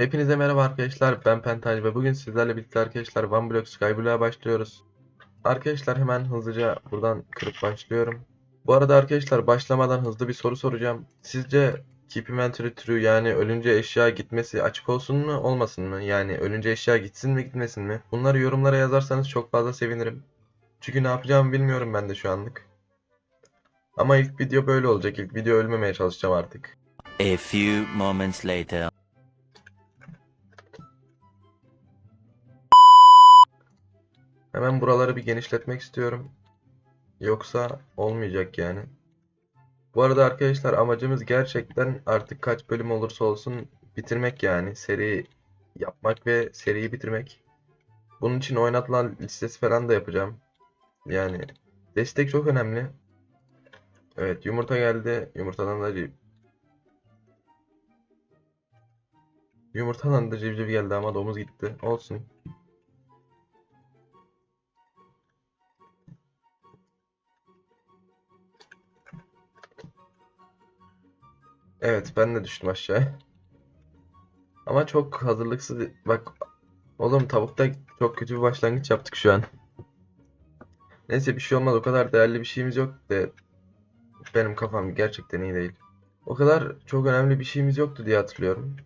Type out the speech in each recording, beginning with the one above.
Hepinize merhaba arkadaşlar. Ben Pentay ve bugün sizlerle birlikte arkadaşlar One Block Skyblock'a başlıyoruz. Arkadaşlar hemen hızlıca buradan kırıp başlıyorum. Bu arada arkadaşlar başlamadan hızlı bir soru soracağım. Sizce Keep Inventory True yani ölünce eşya gitmesi açık olsun mu olmasın mı? Yani ölünce eşya gitsin mi gitmesin mi? Bunları yorumlara yazarsanız çok fazla sevinirim. Çünkü ne yapacağımı bilmiyorum ben de şu anlık. Ama ilk video böyle olacak. İlk video ölmemeye çalışacağım artık. A few moments later. Hemen buraları bir genişletmek istiyorum. Yoksa olmayacak yani. Bu arada arkadaşlar amacımız gerçekten artık kaç bölüm olursa olsun bitirmek yani. Seri yapmak ve seriyi bitirmek. Bunun için oynatılan listesi falan da yapacağım. Yani destek çok önemli. Evet yumurta geldi. Yumurtadan da civ- Yumurtadan da civciv geldi ama domuz gitti. Olsun. Evet ben de düştüm aşağı. Ama çok hazırlıksız. Bak oğlum tavukta çok kötü bir başlangıç yaptık şu an. Neyse bir şey olmaz o kadar değerli bir şeyimiz yok de benim kafam gerçekten iyi değil. O kadar çok önemli bir şeyimiz yoktu diye hatırlıyorum.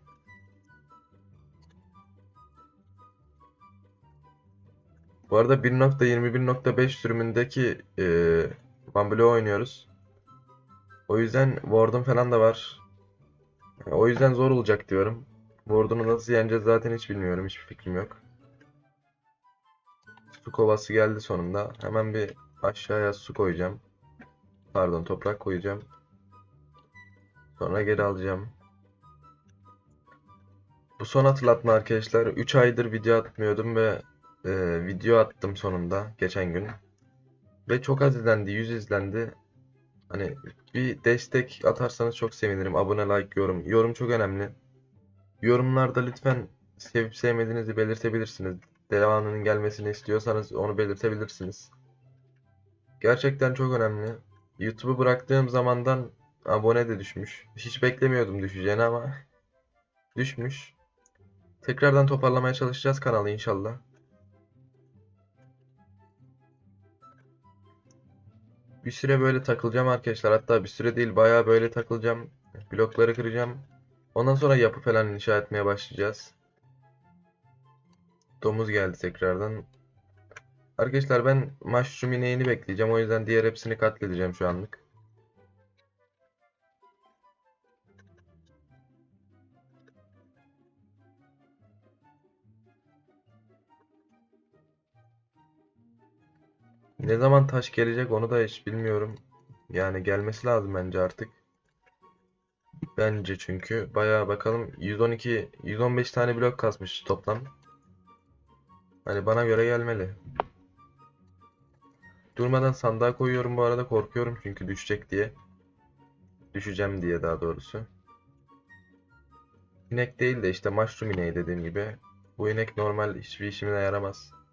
Bu arada 1.21.5 sürümündeki eee One oynuyoruz. O yüzden Warden falan da var. O yüzden zor olacak diyorum. Warden'ı nasıl yeneceğiz zaten hiç bilmiyorum. Hiçbir fikrim yok. Su kovası geldi sonunda. Hemen bir aşağıya su koyacağım. Pardon toprak koyacağım. Sonra geri alacağım. Bu son hatırlatma arkadaşlar. 3 aydır video atmıyordum ve e, video attım sonunda geçen gün. Ve çok az izlendi. 100 izlendi. Hani bir destek atarsanız çok sevinirim. Abone, like, yorum. Yorum çok önemli. Yorumlarda lütfen sevip sevmediğinizi belirtebilirsiniz. Devamının gelmesini istiyorsanız onu belirtebilirsiniz. Gerçekten çok önemli. YouTube'u bıraktığım zamandan abone de düşmüş. Hiç beklemiyordum düşeceğini ama düşmüş. Tekrardan toparlamaya çalışacağız kanalı inşallah. Bir süre böyle takılacağım arkadaşlar. Hatta bir süre değil bayağı böyle takılacağım. Blokları kıracağım. Ondan sonra yapı falan inşa etmeye başlayacağız. Domuz geldi tekrardan. Arkadaşlar ben mushroom ineğini bekleyeceğim. O yüzden diğer hepsini katledeceğim şu anlık. Ne zaman taş gelecek onu da hiç bilmiyorum. Yani gelmesi lazım bence artık. Bence çünkü bayağı bakalım 112 115 tane blok kasmış toplam. Hani bana göre gelmeli. Durmadan sandığa koyuyorum bu arada korkuyorum çünkü düşecek diye. Düşeceğim diye daha doğrusu. İnek değil de işte mushroom ineği dediğim gibi. Bu inek normal hiçbir işime yaramaz.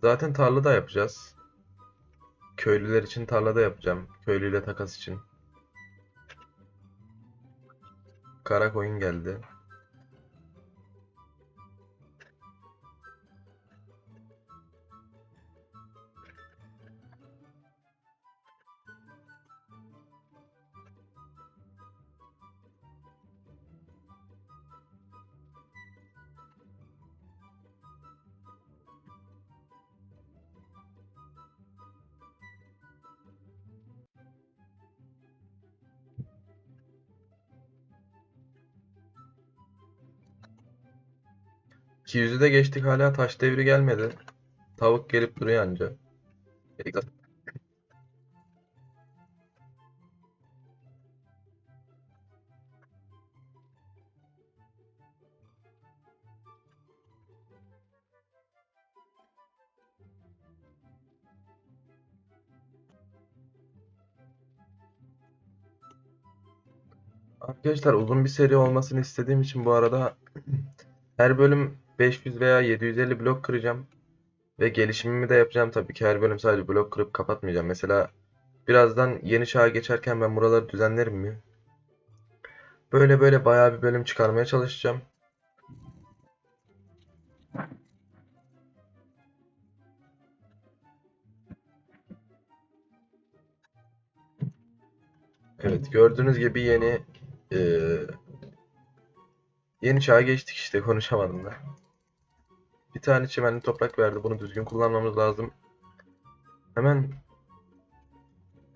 Zaten tarlada yapacağız. Köylüler için tarlada yapacağım. Köylüyle takas için. Kara koyun geldi. Ki yüzü de geçtik hala taş devri gelmedi. Tavuk gelip duruyor anca. Arkadaşlar uzun bir seri olmasını istediğim için bu arada her bölüm 500 veya 750 blok kıracağım. Ve gelişimimi de yapacağım tabii ki her bölüm sadece blok kırıp kapatmayacağım. Mesela birazdan yeni çağa geçerken ben buraları düzenlerim mi? Böyle böyle bayağı bir bölüm çıkarmaya çalışacağım. Evet gördüğünüz gibi yeni eee, yeni çağa geçtik işte konuşamadım da. Bir tane çimenli toprak verdi. Bunu düzgün kullanmamız lazım. Hemen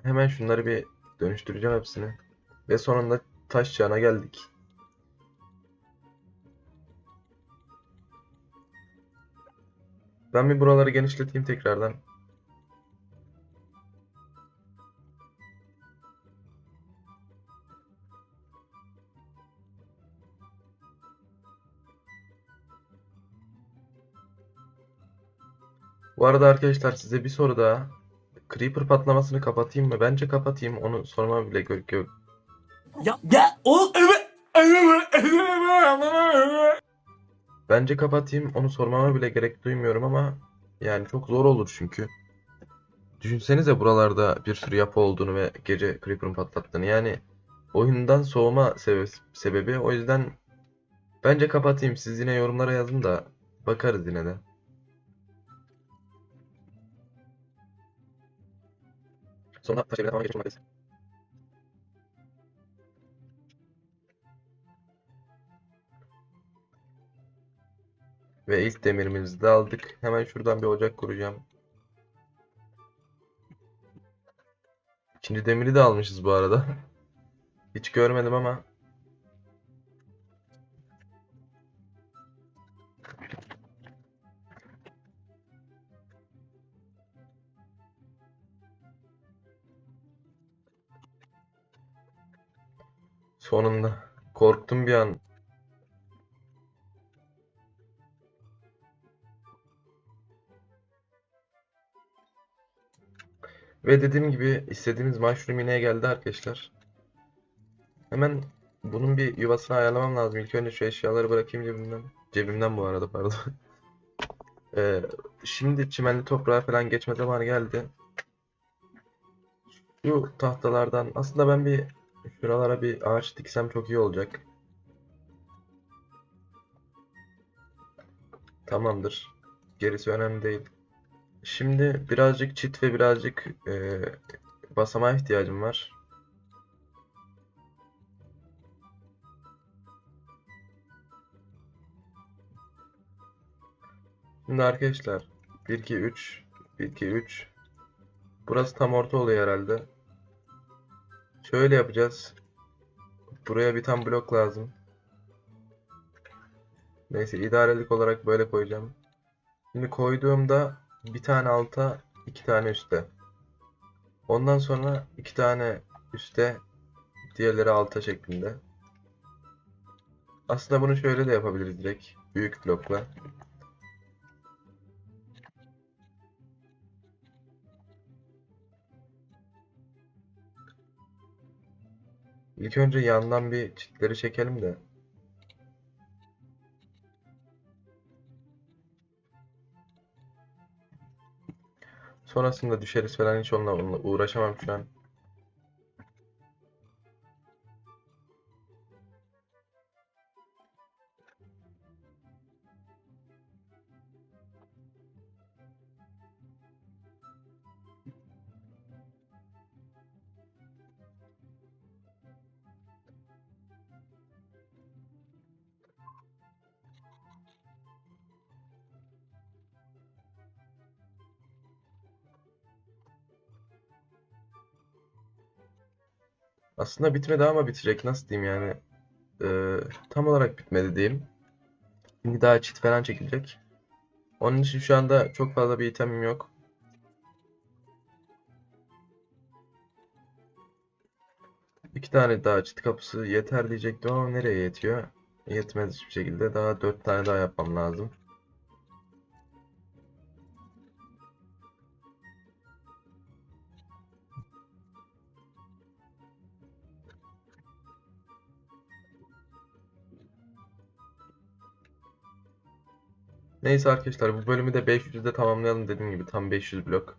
hemen şunları bir dönüştüreceğim hepsini. Ve sonunda taş çağına geldik. Ben bir buraları genişleteyim tekrardan. Bu arada arkadaşlar size bir soru daha. Creeper patlamasını kapatayım mı? Bence kapatayım. Onu sormama bile gerek yok. Ya ya o. Bence kapatayım. Onu sormama bile gerek duymuyorum ama yani çok zor olur çünkü. Düşünsenize buralarda bir sürü yapı olduğunu ve gece Creeper'ın patlattığını. Yani oyundan soğuma sebe- sebebi. O yüzden bence kapatayım. Siz yine yorumlara yazın da bakarız yine de. Sonra taş evine tamam geçmiş Ve ilk demirimizi de aldık. Hemen şuradan bir ocak kuracağım. İkinci demiri de almışız bu arada. Hiç görmedim ama. Sonunda. Korktum bir an. Ve dediğim gibi istediğimiz mushroom ineğe geldi arkadaşlar. Hemen bunun bir yuvasını ayarlamam lazım. İlk önce şu eşyaları bırakayım cebimden. Cebimden bu arada pardon. Ee, şimdi çimenli toprağa falan geçme zamanı geldi. Şu tahtalardan aslında ben bir şuralara bir ağaç diksem çok iyi olacak. Tamamdır. Gerisi önemli değil. Şimdi birazcık çit ve birazcık e, basamağa ihtiyacım var. Şimdi arkadaşlar 1 2 3 1 2 3 Burası tam orta oluyor herhalde. Şöyle yapacağız. Buraya bir tam blok lazım. Neyse idarelik olarak böyle koyacağım. Şimdi koyduğumda bir tane alta, iki tane üste. Ondan sonra iki tane üste, diğerleri alta şeklinde. Aslında bunu şöyle de yapabiliriz direkt. Büyük blokla. İlk önce yandan bir çitleri çekelim de. Sonrasında düşeriz falan hiç onunla, onunla uğraşamam şu an. Aslında bitmedi ama bitecek. Nasıl diyeyim yani. Ee, tam olarak bitmedi diyeyim. Şimdi daha çit falan çekilecek. Onun için şu anda çok fazla bir itemim yok. İki tane daha çit kapısı yeter diyecektim ama nereye yetiyor? Yetmez hiçbir şekilde. Daha dört tane daha yapmam lazım. Neyse arkadaşlar bu bölümü de 500'de tamamlayalım dediğim gibi tam 500 blok.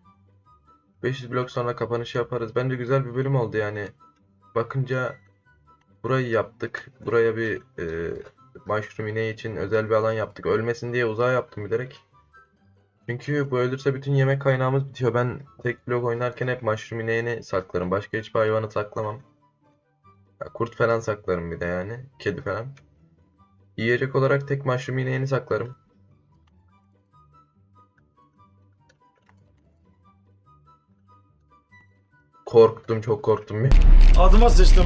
500 blok sonra kapanışı yaparız. Bence güzel bir bölüm oldu yani. Bakınca Burayı yaptık. Buraya bir e, mushroom ineği için özel bir alan yaptık. Ölmesin diye uzağa yaptım bilerek. Çünkü bu ölürse bütün yemek kaynağımız bitiyor. Ben tek blok oynarken hep mushroom ineğini saklarım. Başka hiçbir hayvanı saklamam. Ya, kurt falan saklarım bir de yani. Kedi falan. Yiyecek olarak tek mushroom ineğini saklarım. Korktum, çok korktum. Adıma sıçtım.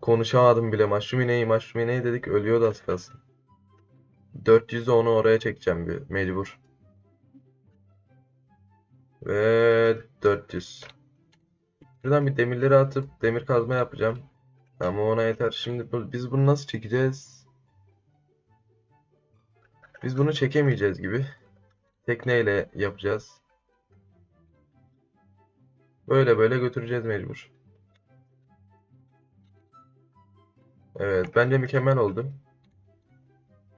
Konuşamadım bile. Mushroom ineği dedik ölüyordu az kalsın. 400'de onu oraya çekeceğim bir mecbur. Ve 400. Şuradan bir demirleri atıp demir kazma yapacağım. Ama ona yeter. Şimdi bu- biz bunu nasıl çekeceğiz? Biz bunu çekemeyeceğiz gibi. Tekneyle yapacağız. Böyle böyle götüreceğiz mecbur. Evet, bence mükemmel oldu.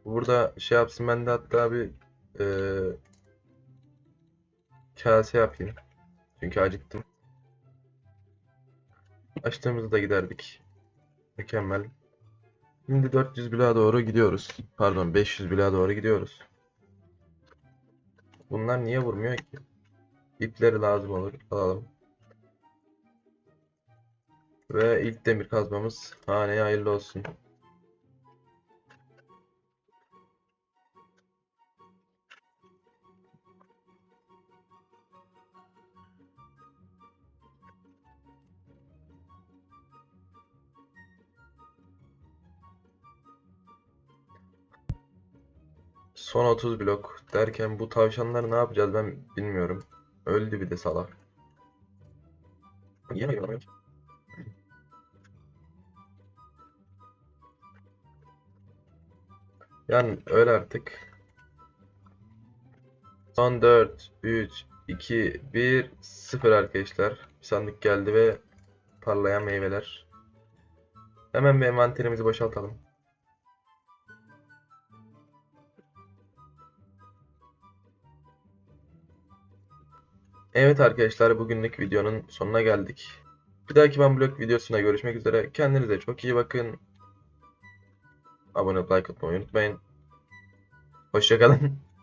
Burada şey yapsın ben de hatta bir eee kase yapayım. Çünkü acıktım. Açtığımızda giderdik. Mükemmel. Şimdi 400 bloğa doğru gidiyoruz. Pardon 500 bloğa doğru gidiyoruz. Bunlar niye vurmuyor ki? İpleri lazım olur. Alalım. Ve ilk demir kazmamız haneye hayırlı olsun. Son 30 blok derken bu tavşanları ne yapacağız ben bilmiyorum. Öldü bir de salak. Yiyemiyorum Yani öyle artık. Son 4, 3, 2, 1, 0 arkadaşlar. Bir sandık geldi ve parlayan meyveler. Hemen bir envanterimizi boşaltalım. Evet arkadaşlar bugünlük videonun sonuna geldik. Bir dahaki ben blog videosuna görüşmek üzere. Kendinize çok iyi bakın. Abone olup like atmayı unutmayın. Hoşçakalın.